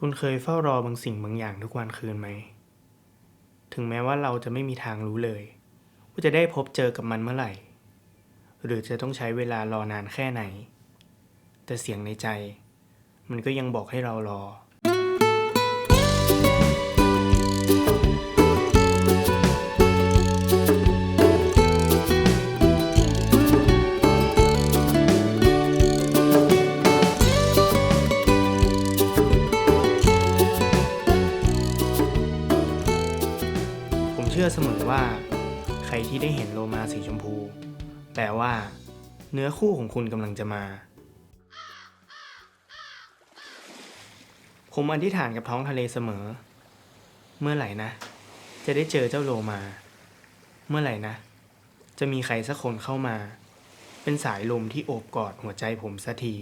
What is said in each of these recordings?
คุณเคยเฝ้ารอบางสิ่งบางอย่างทุกวันคืนไหม ถึงแม้ว่าเราจะไม่มีทางรู้เลย ว่าจะได้พบเจอกับมันเมื่อไหร่ หรือจะต้องใช้เวลารอนานแค่ไหน แต่เสียงในใจ มันก็ยังบอกให้เรารอ อเสมอว่า ใครที่ได้เห็นโลมาสีชมพู แปลว่า เนื้อคู่ของคุณกำลังจะมา ผมอธิษฐานกับท้องทะเลเสมอ เมื่อไหร่นะ จะได้เจอเจ้าโลมา เมื่อไหร่นะ จะมีใครสักคนเข้ามา เป็นสายลมที่โอบกอดหัวใจผมสักที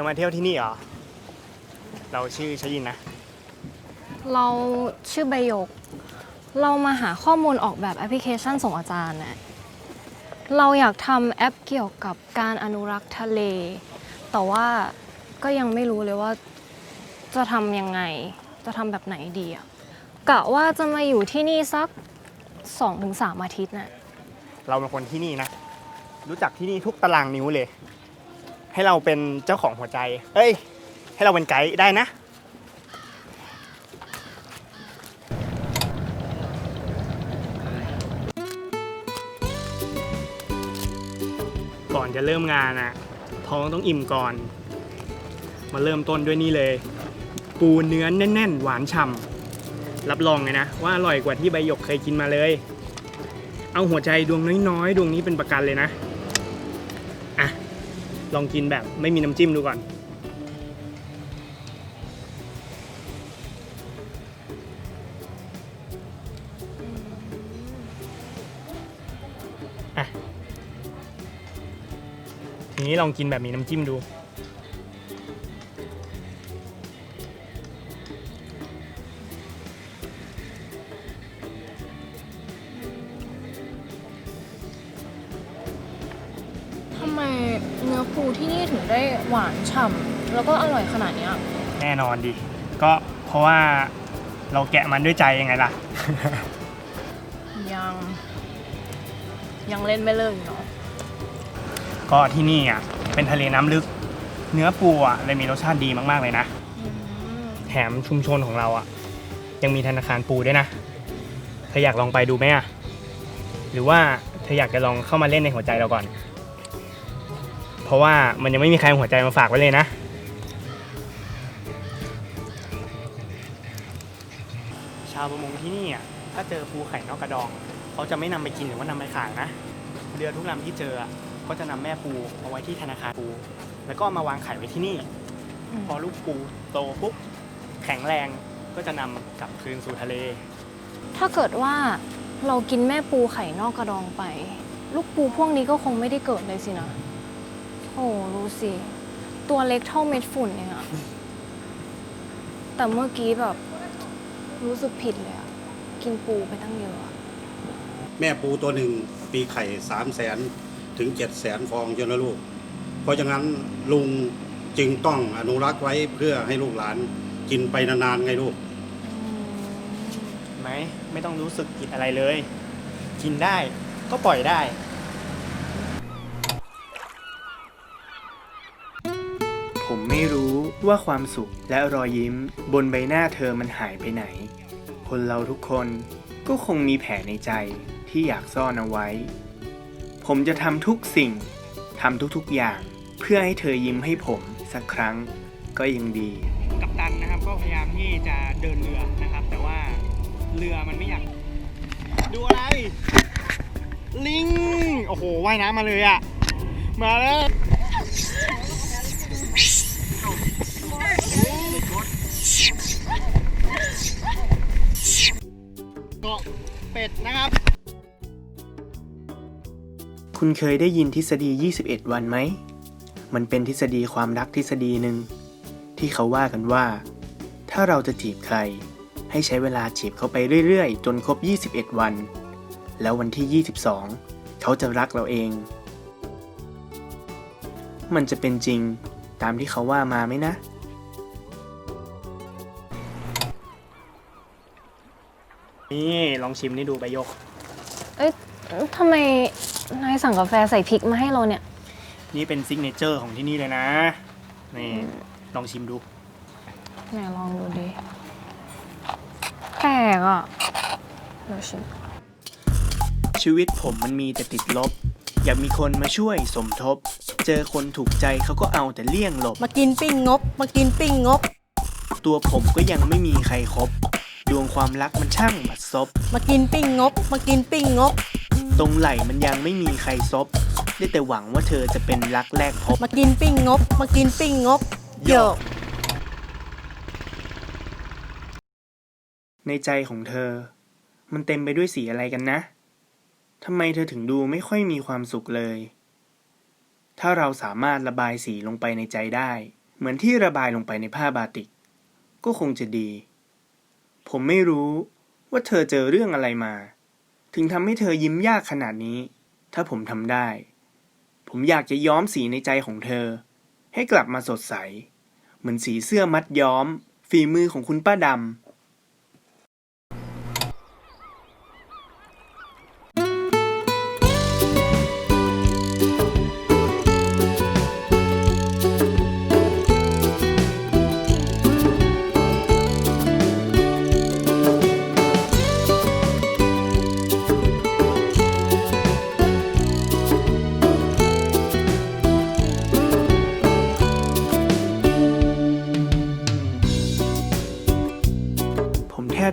อมาเที่ยวที่นี่เหรอ เราชื่อชยินนะ เราชื่อใบหยก เรามาหาข้อมูลออกแบบแอปพลิเคชันส่งอาจารย์น่ะเราอยากทำแอปเกี่ยวกับการอนุรักษ์ทะเล แต่ว่าก็ยังไม่รู้เลยว่าจะทำยังไง จะทำแบบไหนดีอะกะว่าจะมาอยู่ที่นี่สัก 2-3 อาทิตย์น่ะ เราเป็นคนที่นี่นะ รู้จักที่นี่ทุกตารางนิ้วเลย ให้เราเป็นเจ้าของหัวใจ เอ้ย ให้เราเป็นไกด์ได้นะ ก่อนจะเริ่มงานอะท้องต้องอิ่มก่อน มาเริ่มต้นด้วยนี่เลย ปูเนื้อแน่น ๆ หวานฉ่ำรับรองเลยนะ ว่าอร่อยกว่าที่ใบหยกเคยกินมาเลย เอาหัวใจดวงน้อยๆ ดวงนี้เป็นประกันเลยนะอะ ลองกินแบบไม่มีน้ำจิ้มดูก่อน อะ ทีนี้ลองกินแบบมีน้ำจิ้มดู แล้วก็อร่อยขนาดนี้แน่นอนดิ ก็เพราะว่าเราแกะมันด้วยใจยังไงล่ะ ยัง ยังเล่นไม่เลิกเนาะก็ที่นี่อะเป็นทะเลน้ำลึก เนื้อปูอะเลยมีรสชาติดีมากๆเลยนะแถมชุมชนของเราอะ ยังมีธนาคารปูด้วยนะ เธออยากลองไปดูไหมอะ หรือว่าเธออยากจะลองเข้ามาเล่นในหัวใจเราก่อน เพราะว่ามันยังไม่มีใครเอาหัวใจมาฝากไว้เลยนะาวประมงที่นี่อะถ้าเจอปูไข่นอกกระดอง เขาจะไม่นำไปกินหรือว่านำไปขายนะ เรือทุกลำที่เจออะก็จะนำแม่ปูเอาไว้ที่ธนาคารปู แล้วก็เอามาวางไข่ไว้ที่นี่อืมพอลูกปูโตปุ๊บแข็งแรงก็จะนำกลับคืนสู่ทะเล ถ้าเกิดว่าเรากินแม่ปูไข่นอกกระดองไป ลูกปูพวกนี้ก็คงไม่ได้เกิดเลยสินะโอ้รู้สิ ตัวเล็กเท่าเม็ดฝุ่นเองอะแต่เมื่อกี้แบบ รู้สึกผิดเลยอะกินปูไปตั้งเยอะอะแม่ปูตัวหนึ่งปีไข่สามแสนถึงเจ็ดแสนฟองเจ้านะลูก เพราะฉะนั้นลุงจึงต้องอนุรักษ์ไว้เพื่อให้ลูกหลานกินไปนานๆไงลูก ไหมไม่ต้องรู้สึกผิดอะไรเลย กินได้ก็ปล่อยได้ ผมไม่รู้ ว่าความสุขและรอยยิ้ม บนใบหน้าเธอมันหายไปไหน คนเราทุกคนก็คงมีแผลในใจที่อยากซ่อนเอาไว้ ผมจะทำทุกสิ่งทำทุกๆอย่าง เพื่อให้เธอยิ้มให้ผมสักครั้งก็ยังดี กัปตันนะครับก็พยายามที่จะเดินเรือนะครับ แต่ว่าเรือมันไม่อยาก ดูอะไร ลิง โอ้โหว่ายน้ำมาเลยอะ่ะมาแล้ว เกาะเป็ดนะครับ คุณเคยได้ยินทฤษฎี 21 วันไหม มันเป็นทฤษฎีความรักทฤษฎีหนึ่ง ที่เขาว่ากันว่า ถ้าเราจะจีบใคร ให้ใช้เวลาจีบเขาไปเรื่อยๆ จนครบ 21 วัน แล้ววันที่ 22 เขาจะรักเราเอง มันจะเป็นจริงตามที่เขาว่ามาไหมนะ นี่ลองชิมนี่ดูใบยก เอ้ยทำไมนายสั่งกาแฟใส่พริกมาให้เราเนี่ย นี่เป็นซิกเนเจอร์ของที่นี่เลยนะ นี่ ลองชิมดู ไหนลองดูดิแปลกอะเดี๋ยวชิมชีวิตผมมันมีแต่ติดลบ อยากมีคนมาช่วยสมทบ เจอคนถูกใจเขาก็เอาแต่เลี่ยงหลบ มากินปิ้งงบ มากินปิ้งงบ ตัวผมก็ยังไม่มีใครครบ ดวงความรักมันช่างบัดซบ มากินปิ้งงบ มากินปิ้งงบ ตรงไหลมันยังไม่มีใครซบ ได้แต่หวังว่าเธอจะเป็นรักแรกพบ มากินปิ้งงบ มากินปิ้งงบโยกในใจของเธอ มันเต็มไปด้วยสีอะไรกันนะ ทำไมเธอถึงดูไม่ค่อยมีความสุขเลย ถ้าเราสามารถระบายสีลงไปในใจได้ เหมือนที่ระบายลงไปในผ้าบาติก ก็คงจะดี ผมไม่รู้ว่าเธอเจอเรื่องอะไรมา ถึงทำให้เธอยิ้มยากขนาดนี้ ถ้าผมทำได้ ผมอยากจะย้อมสีในใจของเธอ ให้กลับมาสดใส เหมือนสีเสื้อมัดย้อม ฝีมือของคุณป้าดำ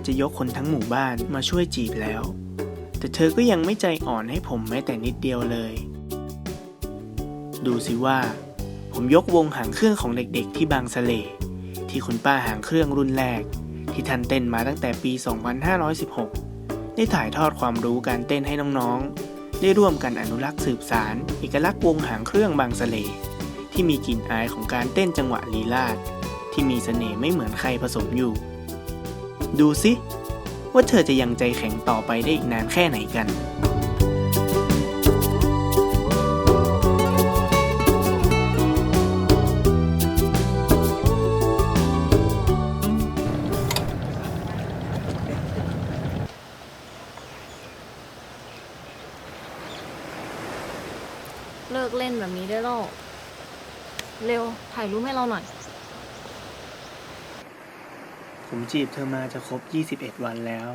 จะยกคนทั้งหมู่บ้านมาช่วยจีบแล้ว แต่เธอก็ยังไม่ใจอ่อนให้ผมแม้แต่นิดเดียวเลย ดูสิว่า ผมยกวงหางเครื่องของเด็กๆ ที่บางสะเล ที่คุณป้าหางเครื่องรุ่นแรก ที่ท่านเต้นมาตั้งแต่ปี 2516 ได้ถ่ายทอดความรู้การเต้นให้น้องๆ ได้ร่วมกันอนุรักษ์สืบสารเอกลักษณ์วงหางเครื่องบางสะเล ที่มีกลิ่นอายของการเต้นจังหวะลีลาดที่มีเสน่ห์ไม่เหมือนใครผสมอยู่ ดูสิ ว่าเธอจะยังใจแข็งต่อไปได้อีกนานแค่ไหนกันเลิกเล่นแบบนี้ได้แล้ว เร็ว ถ่ายรูปให้เราหน่อย ผมจีบเธอมาจะครบ 21 วันแล้ว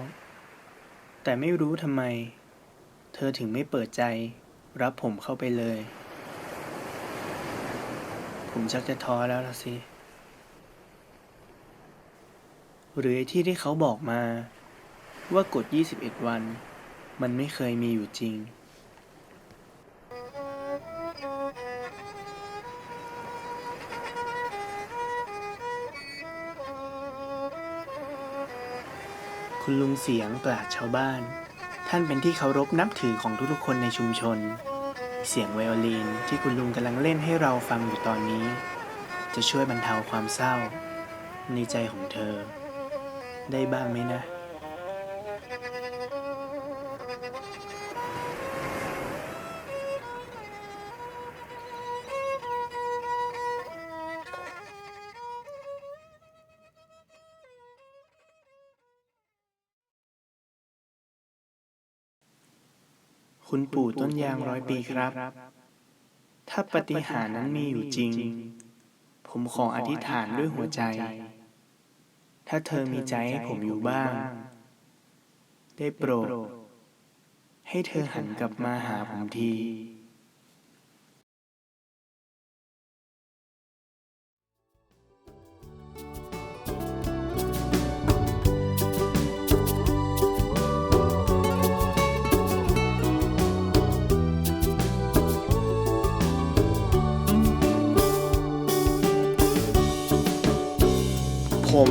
แต่ไม่รู้ทำไม เธอถึงไม่เปิดใจ รับผมเข้าไปเลย ผมชักจะท้อแล้วละสิ หรือที่ที่เขาบอกมาว่ากฎ 21 วัน มันไม่เคยมีอยู่จริง คุณลุงเสียงปราดชาวบ้าน ท่านเป็นที่เคารพนับถือของทุกๆคนในชุมชน เสียงไวโอลินที่คุณลุงกำลังเล่นให้เราฟังอยู่ตอนนี้ จะช่วยบรรเทาความเศร้า ในใจของเธอ ได้บ้างไหมนะ คุณปู่ต้นยางร้อยปีครับ ถ้าปฏิหารนั้นมีอยู่จริง ผมขออธิษฐานด้วยหัวใจ ถ้าเธอมีใจให้ผมอยู่บ้าง ได้โปรด ให้เธอหันกลับมาหาผมที ผม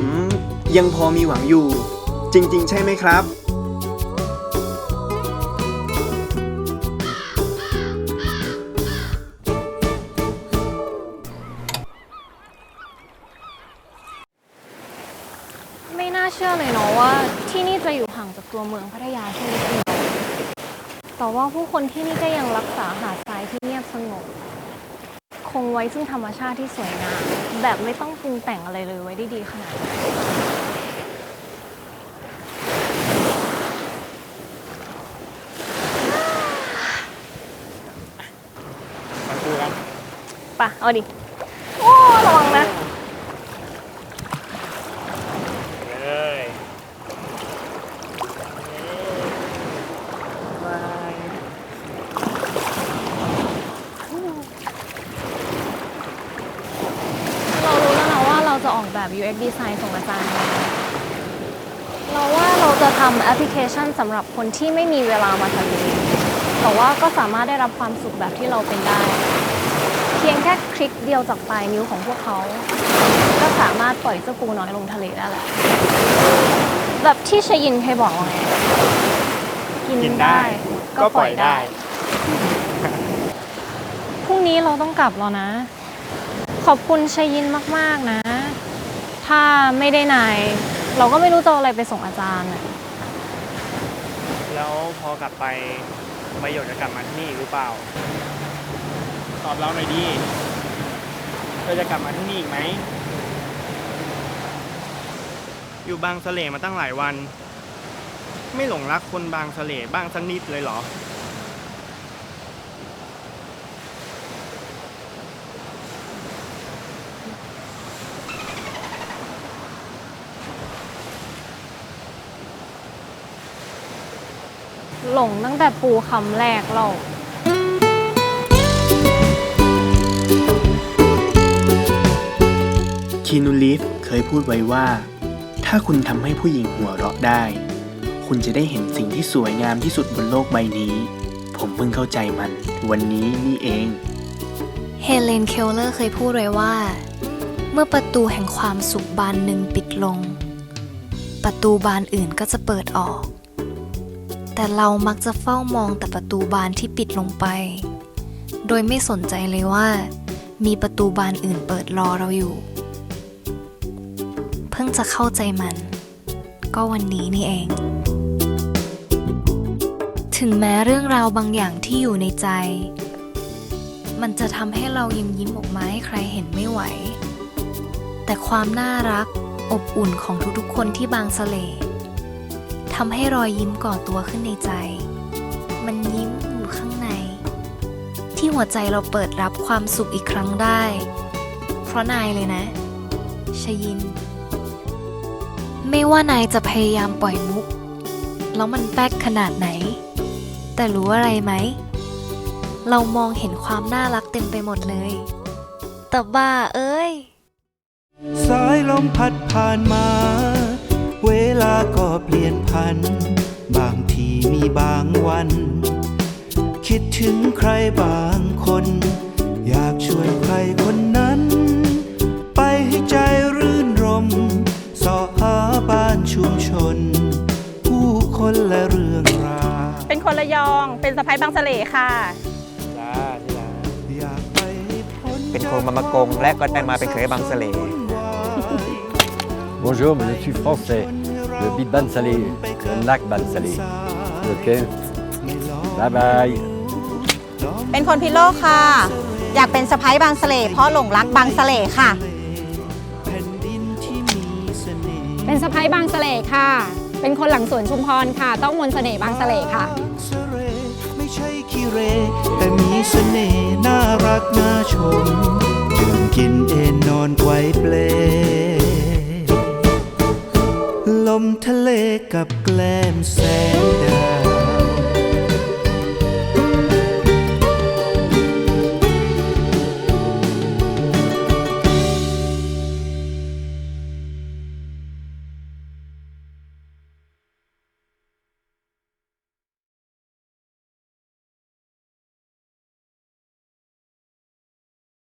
ยังพอมีหวังอยู่ จริง ๆ ใช่ไหมครับ ไม่น่าเชื่อเลยเนาะว่า ที่นี่จะอยู่ห่างจากตัวเมืองพัทยาแค่นิดเดียวแต่ว่าผู้คนที่นี่ก็ยังรักษาหาดทรายที่เงียบสงบ คงไว้ซึ่งธรรมชาติที่สวยงามแบบไม่ต้องปรุงแต่งอะไรเลยไว้ได้ดีขนาดนี้มาดูกันปะเอาดิ โอ้ระวังนะ เลย เรารู้แล้วนะว่าเราจะออกแบบ UX design ส่งอาจารย์ยังไงเราว่าเราจะ ทำแอปพลิเคชันสำหรับคนที่ไม่มีเวลามาทะเลแต่ว่าก็สามารถได้รับความสุขแบบที่เราเป็นได้ เพียงแค่คลิกเดียวจากปลายนิ้วของพวกเขา ก็สามารถปล่อยเจ้าปูน้อยลงทะเลได้แล้วแบบที่ชยินเคยบอกว่าไงกินได้ ก็ปล่อยได้ พรุ่งนี้เราต้องกลับแล้วนะ ขอบคุณชยินมาก ๆ นะ ถ้าไม่ได้นาย เราก็ไม่รู้จะเอาอะไรไปส่งอาจารย์น่ะแล้วพอกลับไปประโยชน์จะกลับมาที่นี่อีกหรือเปล่า ตอบเราหน่อยดิเธอจะกลับมาที่นี่อีกไหม อยู่บางสะเลมาตั้งหลายวัน ไม่หลงรักคนบางสะเลบ้างสักนิดเลยเหรอ หลงตั้งแต่ปูคำแรกเราคีนูลีฟเคยพูดไว้ว่า ถ้าคุณทำให้ผู้หญิงหัวเราะได้ คุณจะได้เห็นสิ่งที่สวยงามที่สุดบนโลกใบนี้ ผมเพิ่งเข้าใจมัน วันนี้นี่เอง เฮเลนเคลเลอร์เคยพูดไว้ว่า เมื่อประตูแห่งความสุขบานหนึ่งปิดลง ประตูบานอื่นก็จะเปิดออก แต่เรามักจะเฝ้ามองแต่ประตูบานที่ปิดลงไป โดยไม่สนใจเลยว่า มีประตูบานอื่นเปิดรอเราอยู่ เพิ่งจะเข้าใจมัน ก็วันนี้นี่เอง ถึงแม้เรื่องราวบางอย่างที่อยู่ในใจ มันจะทำให้เรายิ้มยิ้มออกมาให้ใครเห็นไม่ไหว แต่ความน่ารักอบอุ่นของทุกๆคนที่บางสะเลำให้รอยยิ้มก่อตัวขึ้นในใจ มันยิ้มอยู่ข้างใน ที่หัวใจเราเปิดรับความสุขอีกครั้งได้ เพราะนายเลยนะ ชยิน ไม่ว่านายจะพยายามปล่อยมุก แล้วมันแป๊กขนาดไหน แต่รู้อะไรไหม เรามองเห็นความน่ารักเต็มไปหมดเลย แต่บ้าเอ้ย สายลมพัดผ่านมา เวลาก็เปลี่ยนพัน บางทีมีบางวัน คิดถึงใครบางคน อยากชวนใครคนนั้น ไปให้ใจรื่นรมสอหาบ้านชุมชน ผู้คนและเรื่องราวเป็นคนระยอง เป็นสะพ้ายบางสะเลค่ะ จ้าที่รักอยากไปให้พ้นเป็นคนบางมะกงและก็ได้มาเป็นเคยบางสะเล Bonjour, mais je suis français. Le Big Ban Salé, le lac Ban Salé. Ok Bye bye. เป็นคนพิโลกค่ะ อยากเป็นสะพ้ายบางสะเลเพราะหลงรักบางสะเลค่ะแผ่นดินที่มีเสน่ห์เป็นสะพ้ายบางสะเลค่ะ เป็นคนหลังสวนชุมพรค่ะ ต้องมนต์เสน่ห์บางสะเลค่ะบางสะเลไม่ใช่ขี้เหรแต่มีเสน่ห์น่ารักน่าชมดื่มกินเอนนอนไกวเปล ลมทะ